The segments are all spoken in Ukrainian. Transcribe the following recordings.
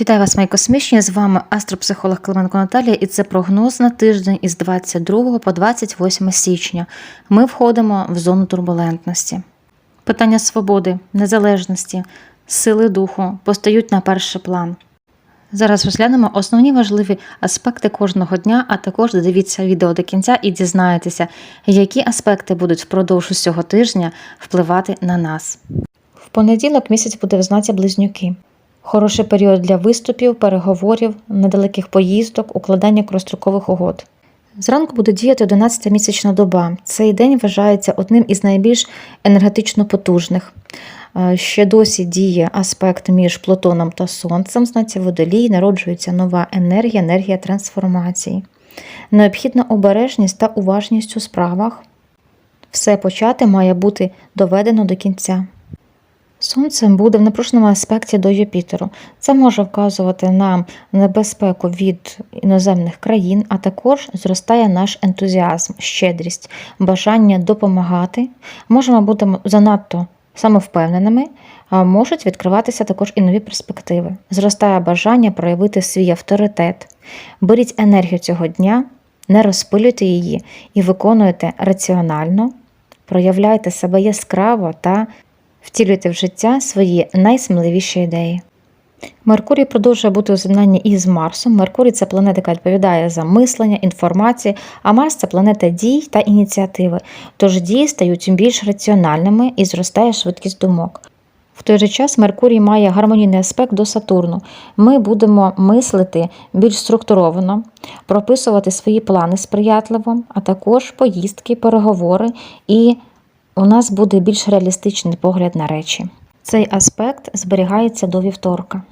Вітаю вас, мої космічні. З вами астропсихолог Клименко Наталія, і це прогноз на тиждень із 22 по 28 січня. Ми входимо в зону турбулентності. Питання свободи, незалежності, сили духу постають на перший план. Зараз розглянемо основні важливі аспекти кожного дня, а також додивіться відео до кінця і дізнаєтеся, які аспекти будуть впродовж усього тижня впливати на нас. В понеділок місяць буде в знаці близнюки. Хороший період для виступів, переговорів, недалеких поїздок, укладання короткострокових угод. Зранку буде діяти 11 місячна доба. Цей день вважається одним із найбільш енергетично потужних. Е, Ще досі діє аспект між Плутоном та Сонцем, знаці водолій, народжується нова енергія, енергія трансформації. Необхідна обережність та уважність у справах. Все почати має бути доведено до кінця. Сонце буде в напруженому аспекті до Юпітеру. Це може вказувати нам небезпеку від іноземних країн, а також зростає наш ентузіазм, щедрість, бажання допомагати. Можемо бути занадто самовпевненими, а можуть відкриватися також і нові перспективи. Зростає бажання проявити свій авторитет. Беріть енергію цього дня, не розпилюйте її і виконуйте раціонально, проявляйте себе яскраво та втілюйте в життя свої найсміливіші ідеї. Меркурій продовжує бути у з'єднанні із Марсом. Меркурій це планета, яка відповідає за мислення, інформацію, а Марс це планета дій та ініціативи. Тож дії стають більш раціональними і зростає швидкість думок. В той же час Меркурій має гармонійний аспект до Сатурну. Ми будемо мислити більш структуровано, прописувати свої плани сприятливо, а також поїздки, переговори, і у нас буде більш реалістичний погляд на речі. Цей аспект зберігається до вівторка.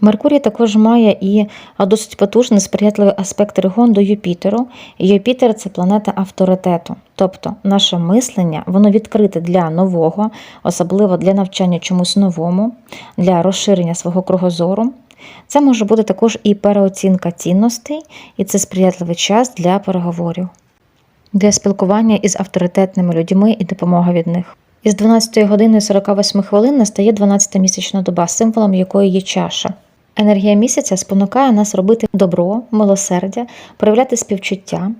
Меркурій також має і досить потужний сприятливий аспект регон до Юпітеру. Юпітер це планета авторитету, тобто наше мислення, воно відкрите для нового, особливо для навчання чомусь новому, для розширення свого кругозору. Це може бути також і переоцінка цінностей, і це сприятливий час для переговорів, для спілкування із авторитетними людьми і допомога від них. Із 12 години 48 хвилин настає 12 місячна доба, символом якої є чаша. Енергія місяця спонукає нас робити добро, милосердя, проявляти співчуття,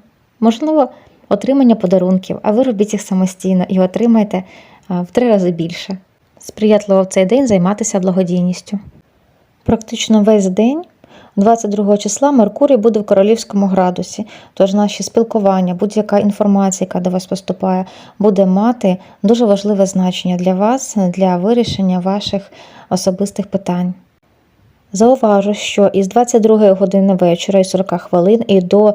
можливо, отримання подарунків, а ви робіть їх самостійно і отримаєте в три рази більше. Сприятливо в цей день займатися благодійністю. Практично весь день, 22 числа, Меркурій буде в королівському градусі, тож наші спілкування, будь-яка інформація, яка до вас поступає, буде мати дуже важливе значення для вас, для вирішення ваших особистих питань. Зауважу, що із 22 години вечора і 40 хвилин і до е,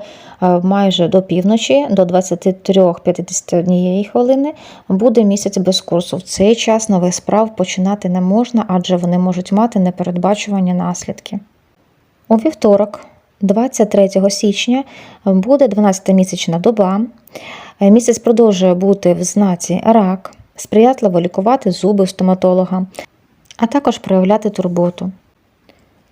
майже до півночі, до 23-51 хвилини, буде місяць без курсу. В цей час нових справ починати не можна, адже вони можуть мати непередбачувані наслідки. У вівторок, 23 січня, буде 12-місячна доба. Місяць продовжує бути в знаці рак, сприятливо лікувати зуби стоматолога, а також проявляти турботу.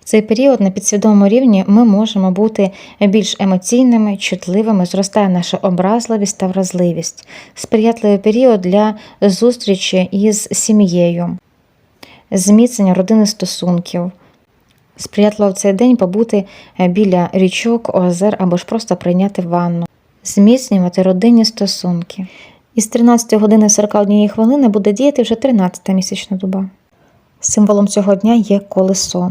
В цей період на підсвідомому рівні ми можемо бути більш емоційними, чутливими, зростає наша образливість та вразливість, сприятливий період для зустрічі із сім'єю, зміцнення родинних стосунків. Сприятливо в цей день побути біля річок, озер або ж просто прийняти ванну, зміцнювати родинні стосунки. Із 13 години 41 хвилини буде діяти вже 13-та місячна доба. Символом цього дня є колесо.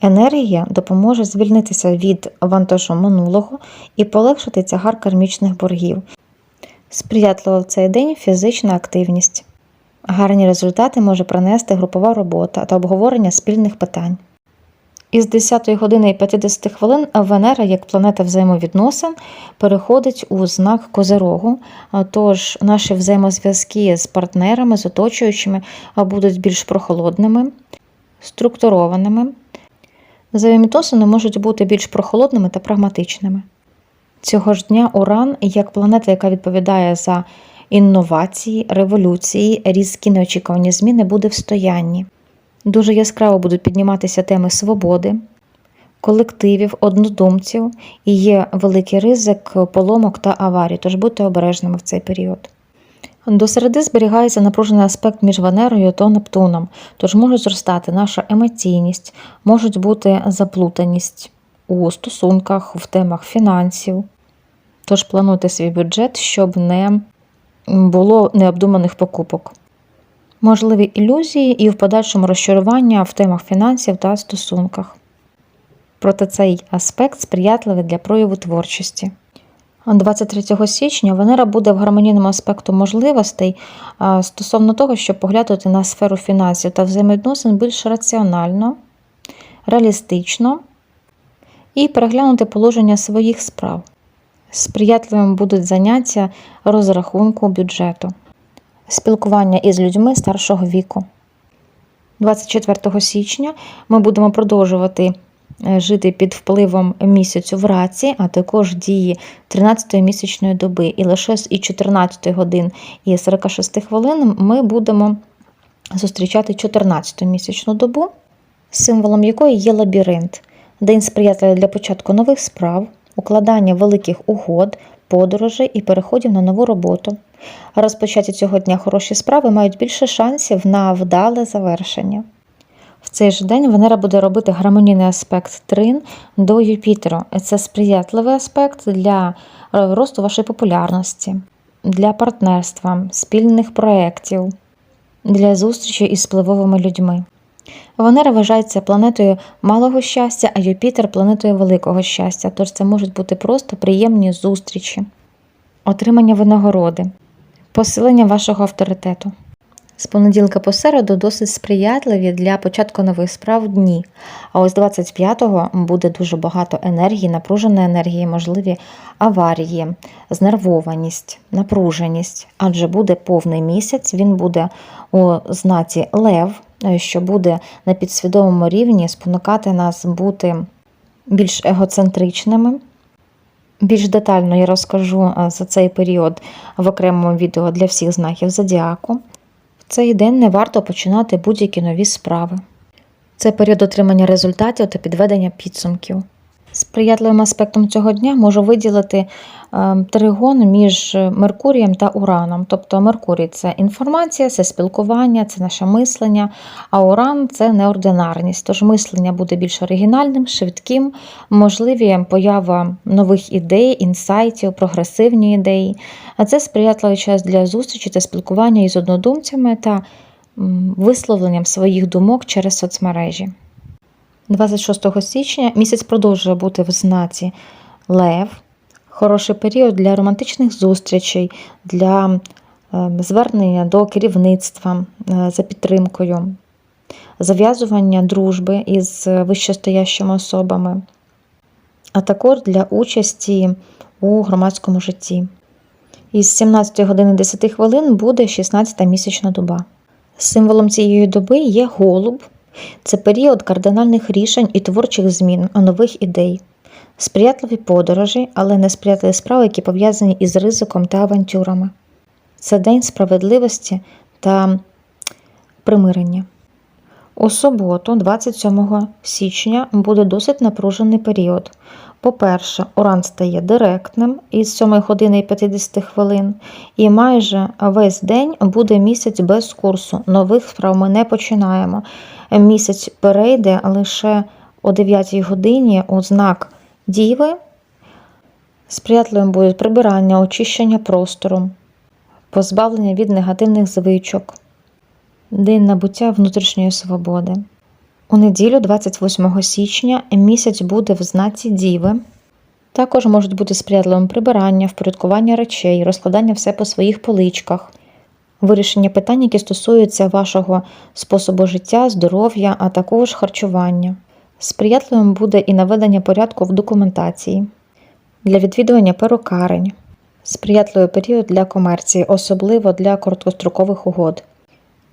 Енергія допоможе звільнитися від вантажу минулого і полегшити тягар кармічних боргів. Сприятливо в цей день фізична активність. Гарні результати може принести групова робота та обговорення спільних питань. Із 10 години і 50 хвилин Венера, як планета взаємовідносин, переходить у знак Козирогу. А Тож наші взаємозв'язки з партнерами, з оточуючими будуть більш прохолодними, структурованими. Взаємовідносини можуть бути більш прохолодними та прагматичними. Цього ж дня Уран, як планета, яка відповідає за інновації, революції, різкі неочікувані зміни, буде в стоянні. Дуже яскраво будуть підніматися теми свободи, колективів, однодумців і є великий ризик поломок та аварій, тож будьте обережними в цей період. До середи зберігається напружений аспект між Венерою та Нептуном, тож може зростати наша емоційність, можуть бути заплутаність у стосунках, в темах фінансів. Тож плануйте свій бюджет, щоб не було необдуманих покупок. Можливі ілюзії і в подальшому розчарування в темах фінансів та стосунках. Проте цей аспект сприятливий для прояву творчості. 23 січня Венера буде в гармонійному аспекту можливостей стосовно того, щоб поглянути на сферу фінансів та взаємовідносин більш раціонально, реалістично і переглянути положення своїх справ. Сприятливим будуть заняття розрахунку бюджету, спілкування із людьми старшого віку. 24 січня ми будемо продовжувати е, жити під впливом місяцю в раці, а також дії 13-ї місячної доби. І лише з і 14 годин і 46 хвилин ми будемо зустрічати 14-ту місячну добу, символом якої є лабіринт, день сприятливий для початку нових справ, укладання великих угод, подорожей і переходів на нову роботу. Розпочаті цього дня хороші справи мають більше шансів на вдале завершення. В цей же день Венера буде робити гармонійний аспект трин до Юпітеру. Це сприятливий аспект для е, росту вашої популярності, для партнерства, спільних проєктів, для зустрічі із впливовими людьми. Венера вважається планетою малого щастя, а Юпітер планетою великого щастя, тож це можуть бути просто приємні зустрічі, отримання винагороди, посилення вашого авторитету. З понеділка по середу досить сприятливі для початку нових справ дні. А ось 25-го буде дуже багато енергії, напруженої енергії, можливі аварії, знервованість, напруженість, адже буде повний місяць, він буде у знаці Лев, що буде на підсвідомому рівні спонукати нас бути більш егоцентричними. Більш детально я розкажу е, за цей період в окремому відео для всіх знаків зодіаку. В цей день не варто починати будь-які нові справи. Це період отримання результатів та підведення підсумків. Сприятливим аспектом цього дня можу виділити е, тригон між Меркурієм та Ураном. Тобто Меркурій це інформація, це спілкування, це наше мислення, а Уран це неординарність. Тож мислення буде більш оригінальним, швидким, можливі поява нових ідей, інсайтів, прогресивні ідеї. А це сприятливий час для зустрічі та спілкування із однодумцями та висловленням своїх думок через соцмережі. 26 січня місяць продовжує бути в знаці Лев. Хороший період для романтичних зустрічей, для е, звернення до керівництва е, за підтримкою, зав'язування дружби із вищестоящими особами, а також для участі у громадському житті. Із 17 години 10 хвилин буде 16-та місячна доба. Символом цієї доби є голуб. Це період кардинальних рішень і творчих змін, нових ідей, сприятливі подорожі, але не сприятливі справи, які пов'язані із ризиком та авантюрами. Це день справедливості та примирення. У суботу, 27 січня, буде досить напружений період. По-перше, уран стає директним із 7 години і 50 хвилин, і майже весь день буде місяць без курсу. Нових справ ми не починаємо. Місяць перейде лише о 9 годині у знак Діви. Сприятливим буде прибирання, очищення простору, позбавлення від негативних звичок, день набуття внутрішньої свободи. У неділю, 28 січня, місяць буде в знаці Діви. Також можуть бути сприятливим прибирання, впорядкування речей, розкладання все по своїх поличках, вирішення питань, які стосуються вашого способу життя, здоров'я, а також харчування. Сприятливим буде і наведення порядку в документації, для відвідування перукарень, сприятливий період для комерції, особливо для короткострокових угод.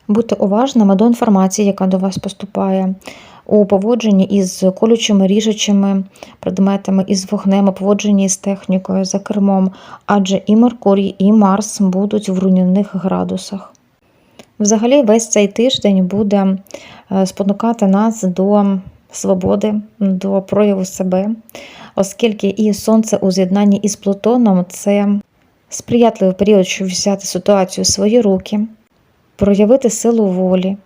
Будьте уважними до інформації, яка до вас поступає, у поводженні із колючими, ріжучими предметами, із вогнем, у поводженні з технікою за кермом, адже і Меркурій, і Марс будуть в руйнівних градусах. Взагалі, весь цей тиждень буде е, спонукати нас до свободи, до прояву себе, оскільки і Сонце у з'єднанні із Плутоном це сприятливий період, щоб взяти ситуацію в свої руки, проявити силу волі.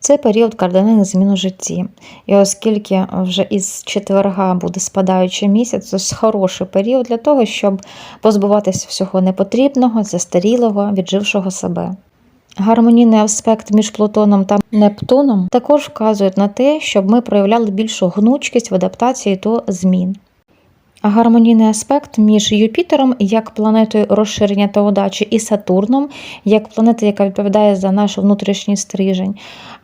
Це період кардинальних змін у житті. І оскільки вже із четверга буде спадаючий місяць, це хороший період для того, щоб позбуватися всього непотрібного, застарілого, віджившого себе. Гармонійний аспект між Плутоном та Нептуном також вказують на те, щоб ми проявляли більшу гнучкість в адаптації до змін. Гармонійний аспект між Юпітером як планетою розширення та удачі і Сатурном, як планета, яка відповідає за наш внутрішній стрижень,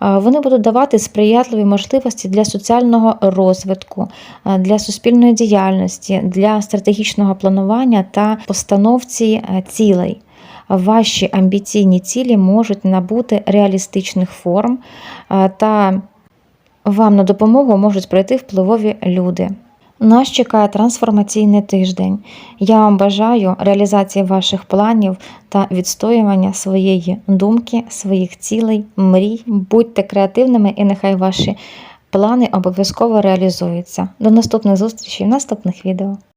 вони будуть давати сприятливі можливості для соціального розвитку, для суспільної діяльності, для стратегічного планування та постановці е, цілей. Ваші амбіційні цілі можуть набути реалістичних форм, та вам на допомогу можуть прийти впливові люди. Нас чекає трансформаційний тиждень. Я вам бажаю реалізації ваших планів та відстоювання своєї думки, своїх цілей, мрій. Будьте креативними і нехай ваші плани обов'язково реалізуються. До наступних зустрічей в наступних відео.